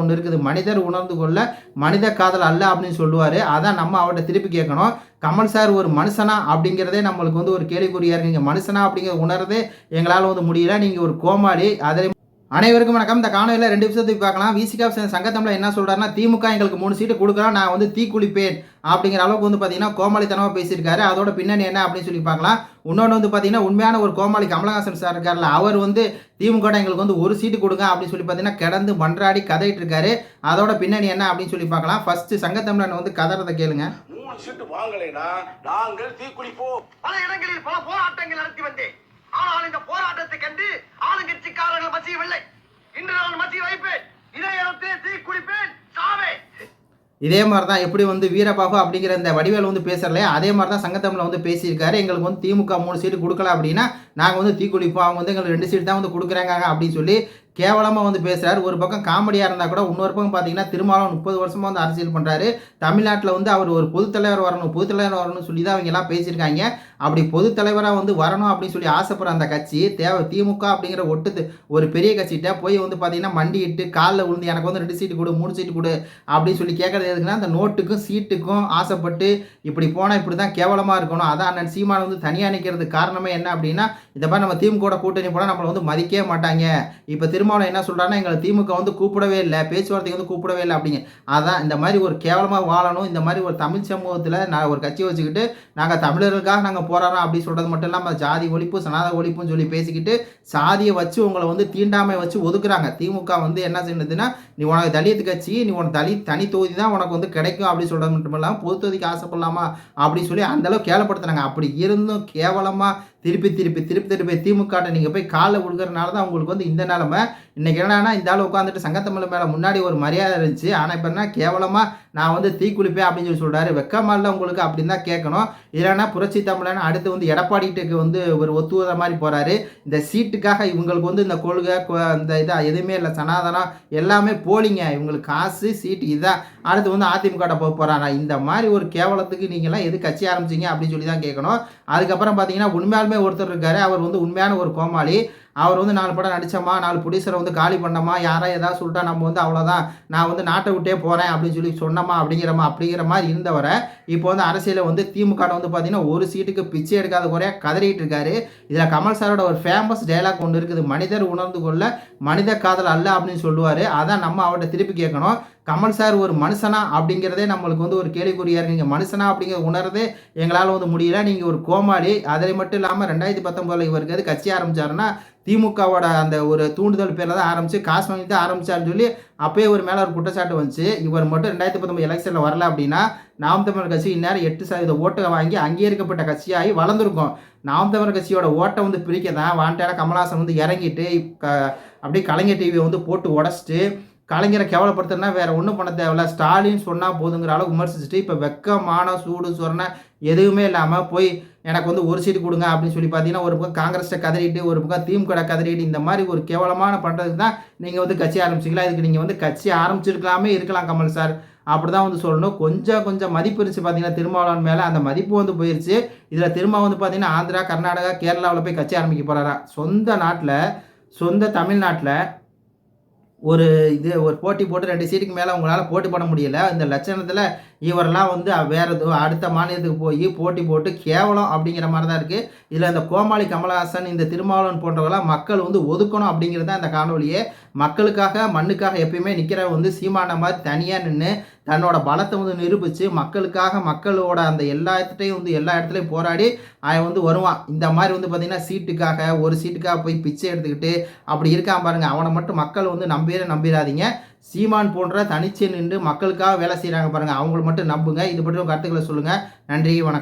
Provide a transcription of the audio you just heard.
ஒன்று இருக்குது. மனிதர் உணர்ந்து கொள்ள மனித காதல் அல்ல அப்படின்னு சொல்லுவார். அதான் நம்ம அவர்கிட்ட திருப்பி கேட்கணும். கமல் சார் ஒரு மனுஷனா அப்படிங்கிறதே நம்மளுக்கு வந்து ஒரு கேள்விக்குறியா இருக்கு. நீங்கள் மனுஷனா அப்படிங்கிற உணர்றதே எங்களால் வந்து முடியல. நீங்கள் ஒரு கோமாளி. அதில் அனைவருக்கும் வணக்கம். இந்த காணொலியில் ரெண்டு விஷயத்துக்கு பார்க்கலாம். விசிகா சங்கத்தமிழ் என்ன சொல்கிறாருன்னா திமுக எங்களுக்கு மூணு சீட்டு கொடுக்குறோம் நான் வந்து தீ குளிப்பேன் அப்படிங்கிற அளவுக்கு வந்து பார்த்தீங்கன்னா கோமாளித்தனமாக பேசியிருக்காரு. அதோட பின்னணி என்ன அப்படின்னு சொல்லி பார்க்கலாம். இன்னொன்று வந்து பார்த்தீங்கன்னா உண்மையான ஒரு கோமாளி கமலஹாசன் சார் இருக்கார்ல அவர் வந்து திமுக எங்களுக்கு வந்து ஒரு சீட்டு கொடுங்க அப்படின்னு சொல்லி பார்த்தீங்கன்னா கிடந்து மன்றாடி கதையிட்டு இருக்காரு. அதோட பின்னணி என்ன அப்படின்னு சொல்லி பார்க்கலாம். ஃபர்ஸ்ட் சங்கத்தமிழன் வந்து கதறதை கேளுங்க. மூணு சீட்டு வாங்கலைன்னா நாங்கள் தீக்குளிப்போம் பல இடங்களில் பல போராட்டங்கள் நடத்தி வந்தேன். ஆனால் இந்த போராட்டத்தை கண்டு இன்று நான் வைப்பேன். இதே தீ குடிப்பேன். இதே மாதிரி தான் எப்படி வந்து வீரபாகு அப்படிங்கிற இந்த வடிவேல் வந்து பேசுறலையே அதே மாதிரி தான் சங்கத்தமிழில் வந்து பேசியிருக்காரு. எங்களுக்கு வந்து திமுக மூணு சீட்டு கொடுக்கல அப்படின்னா நாங்கள் வந்து தீக்குளிப்போம் அவங்க வந்து எங்களுக்கு ரெண்டு சீட்டு தான் வந்து கொடுக்குறாங்க அப்படின்னு சொல்லி கேவலமாக வந்து பேசுகிறார் ஒரு பக்கம் காமெடியாக இருந்தால் கூட இன்னொரு பக்கம் பார்த்தீங்கன்னா திருமாவளவன் முப்பது வருஷமாக வந்து அரசியல் பண்ணுறாரு தமிழ்நாட்டில் வந்து அவர் ஒரு பொதுத்தலைவர் வரணும் பொதுத்தலைவர் வரணும்னு சொல்லி தான் அவங்க எல்லாம் பேசியிருக்காங்க. அப்படி பொதுத்தலைவராக வந்து வரணும் அப்படின்னு சொல்லி ஆசைப்படுற அந்த கட்சி தேவை திமுக அப்படிங்கிற ஒட்டு ஒரு பெரிய கட்சிகிட்ட போய் வந்து பார்த்தீங்கன்னா மண்டிட்டு காலில் விழுந்து எனக்கு வந்து ரெண்டு சீட்டு கொடு மூணு சீட்டு கொடு அப்படின்னு சொல்லி கேட்கறது எதுக்குன்னா அந்த நோட்டுக்கும் சீட்டுக்கும் ஆசைப்பட்டு இப்படி போனால் இப்படி தான் கேவலமாக இருக்கணும். அதான் அண்ணன் சீமான் வந்து தனியாக நிற்கிறதுக்கு காரணமே என்ன அப்படின்னா இந்த மாதிரி நம்ம திமுக கூட்டணி போனால் நம்மளை வந்து மதிக்கவே மாட்டாங்க. இப்போ திரும்ப திருமாவளவன் என்ன சொல்கிறாங்கன்னா எங்களை திமுக வந்து கூப்பிடவே இல்லை பேச்சுவார்த்தைக்கு வந்து கூப்பிடவே இல்லை அப்படிங்க. அதான் இந்த மாதிரி ஒரு கேவலமாக வாழணும் இந்த மாதிரி ஒரு தமிழ் சமூகத்தில் நான் ஒரு கட்சி வச்சுக்கிட்டு நாங்கள் தமிழர்களுக்காக நாங்கள் போராடுறோம் அப்படி சொல்கிறது மட்டும் இல்லாமல் ஜாதி ஒழிப்பு சனாத ஒழிப்புன்னு சொல்லி பேசிக்கிட்டு சாதியை வச்சு உங்களை வந்து தீண்டாமை வச்சு ஒதுக்குறாங்க. திமுக வந்து என்ன செய்யணுதுன்னா நீ உனக்கு தலித் கட்சி நீ உனக்கு தலி தனி தொகுதி தான் உனக்கு வந்து கிடைக்கும் அப்படின்னு சொல்கிறது மட்டும் இல்லாமல் பொது தொகுதிக்கு ஆசைப்படலாமா அப்படின்னு சொல்லி அந்தளவு கேவலப்படுத்துனாங்க அப்படி இருந்தும் கேவலமாக திருப்பி திருப்பி திருப்பி திருப்பி திமுக நீங்கள் போய் காலில் கொடுக்கறனால தான் உங்களுக்கு வந்து இந்த நிலமை இன்றைக்கி என்னன்னா இந்த ஆள் உட்காந்துட்டு சங்கத்தமிழ் மேலே முன்னாடி ஒரு மரியாதை இருந்துச்சு. ஆனால் இப்போ என்ன கேவலமாக நான் வந்து தீக்குளிப்பேன் அப்படின்னு சொல்லி சொல்கிறாரு வெக்கமாலில் உங்களுக்கு அப்படின்னு தான் கேட்கணும் இல்லைன்னா புரட்சி தமிழன் அடுத்து வந்து எடப்பாடிட்டுக்கு வந்து ஒரு ஒத்துவத மாதிரி போகிறாரு இந்த சீட்டுக்காக இவங்களுக்கு வந்து இந்த கொள்கை கொ- இந்த இதாக எதுவுமே இல்லை. சனாதனம் எல்லாமே போலிங்க. இவங்களுக்கு காசு சீட்டு இதான் அடுத்து வந்து அதிமுக போக போகிறாங்க இந்த மாதிரி ஒரு கேவலத்துக்கு நீங்கள்லாம் எது கட்சி ஆரம்பிச்சிங்க அப்படின்னு சொல்லி தான் கேட்கணும் அதுக்கப்புறம் பார்த்தீங்கன்னா உண்மையாலுமே ஒருத்தர் இருக்காரு. அவர் வந்து உண்மையான ஒரு கோமாளி. அவர் வந்து நாலு படம் நடிச்சோமா நாலு ப்ரொடியூசரை வந்து காலி பண்ணோமா யாரா ஏதாவது சொல்லிட்டா நம்ம வந்து அவ்வளோதான் நான் வந்து நாட்டை விட்டே போகிறேன் அப்படின்னு சொல்லி சொன்னோமா அப்படிங்கிறமா அப்படிங்கிற மாதிரி இருந்தவரை இப்போ வந்து அரசியலில் வந்து திமுக வந்து பார்த்தீங்கன்னா ஒரு சீட்டுக்கு பிச்சை எடுக்காத குறையாக கதறிட்டு இருக்காரு. இதில் கமல் சாரோட ஒரு ஃபேமஸ் டைலாக் ஒன்று இருக்குது மனிதர் உணர்ந்து கொள்ள மனித காதல் அல்ல அப்படின்னு சொல்லுவார். அதான் நம்ம அவர்கிட்ட திருப்பி கேட்கணும். கமல் சார் ஒரு மனுஷனா அப்படிங்கிறதே நம்மளுக்கு வந்து ஒரு கேள்விக்குறியாக இருக்குங்க நீங்கள் மனுஷனா அப்படிங்கிற உணர்றதே எங்களால் வந்து முடியல. நீங்கள் ஒரு கோமாளி. அதில் மட்டும் இல்லாமல் ரெண்டாயிரத்தி பத்தொம்போதில் இவருக்கு எது கட்சி ஆரம்பிச்சாருன்னா திமுகவோட அந்த ஒரு தூண்டுதல் பேரில் தான் ஆரம்பிச்சு காசு வாங்கி தான் ஆரம்பித்தாருன்னு சொல்லி அப்பயே ஒரு மேலே ஒரு குற்றச்சாட்டு வந்துச்சு. இவர் மட்டும் ரெண்டாயிரத்தி பத்தொம்பது எலெக்ஷனில் வரல அப்படின்னா நாம் தமிழர் கட்சி இந்நேரம் எட்டு சதவீத ஓட்டை வாங்கி அங்கீகரிக்கப்பட்ட கட்சியாகி வளர்ந்துருக்கும். நாம் தமிழர் கட்சியோட ஓட்டை வந்து பிரிக்க தான் வாண்டான கமல்ஹாசன் வந்து இறங்கிட்டு க- அப்படியே கலைஞர் டிவியை வந்து போட்டு உடச்சிட்டு கலைஞரை கேவலப்படுத்துறதுனா வேற ஒன்றும் பண்ண தேவையில்ல. ஸ்டாலின் சொன்னால் போதுங்கிற அளவுக்கு விமர்சிச்சுட்டு இப்போ வெக்கமான சூடு சொரணை எதுவுமே இல்லாமல் போய் எனக்கு வந்து ஒரு சீட்டு கொடுங்க அப்படின்னு சொல்லி பார்த்தீங்கன்னா ஒரு பக்கம் காங்கிரஸை கதறிட்டு ஒரு பக்கம் திமுக கதறிட்டு இந்த மாதிரி ஒரு கேவலமான பண்ணுறதுக்கு தான் நீங்கள் வந்து கட்சி ஆரம்பிச்சிங்களா? இதுக்கு நீங்கள் வந்து கட்சி ஆரம்பிச்சிருக்கலாமே இருக்கலாம் கமல் சார். அப்படி தான் வந்து சொல்லணும். கொஞ்சம் கொஞ்சம் மதிப்பு இருந்துச்சு பார்த்தீங்கன்னா திருமாவளவன் மேலே அந்த மதிப்பு வந்து போயிருச்சு. இதில் திரும்ப வந்து பார்த்தீங்கன்னா ஆந்திரா கர்நாடகா கேரளாவில் போய் கட்சி ஆரம்பிக்க போகிறாரா சொந்த நாட்டில் சொந்த தமிழ்நாட்டில் ஒரு இது ஒரு போட்டி போட்டு ரெண்டு சீட்டுக்கு மேலே உங்களால் போட்டி போட முடியல. இந்த லட்சணத்தில் இவரெல்லாம் வந்து வேறு எதுவும் அடுத்த மாநிலத்துக்கு போய் போட்டி போட்டு கேவலம் அப்படிங்கிற மாதிரி தான் இருக்குது இதில் இந்த கோமாளி கமலஹாசன் இந்த திருமாவளவன் போன்றவங்களாம் மக்கள் வந்து ஒதுக்கணும் அப்படிங்கிறது தான் இந்த காணொலியே மக்களுக்காக மண்ணுக்காக எப்பயுமே நிற்கிற வந்து சீமான மாதிரி தனியாக நின்று தன்னோட பலத்தை வந்து நிரூபித்து மக்களுக்காக மக்களோட அந்த எல்லா இடத்துலையும் வந்து எல்லா இடத்துலையும் போராடி அவன் வந்து வருவான். இந்த மாதிரி வந்து பார்த்திங்கன்னா சீட்டுக்காக ஒரு சீட்டுக்காக போய் பிச்சை எடுத்துக்கிட்டு அப்படி இருக்கான் பாருங்கள் அவனை மட்டும் மக்கள் வந்து நம்பிட நம்பிடாதீங்க சீமான் போன்ற தனிச்சு நின்று மக்களுக்காக வேலை செய்கிறாங்க பாருங்கள் அவங்கள மட்டும் நம்புங்க. இது பற்றி கருத்துக்களை சொல்லுங்கள் நன்றி வணக்கம்.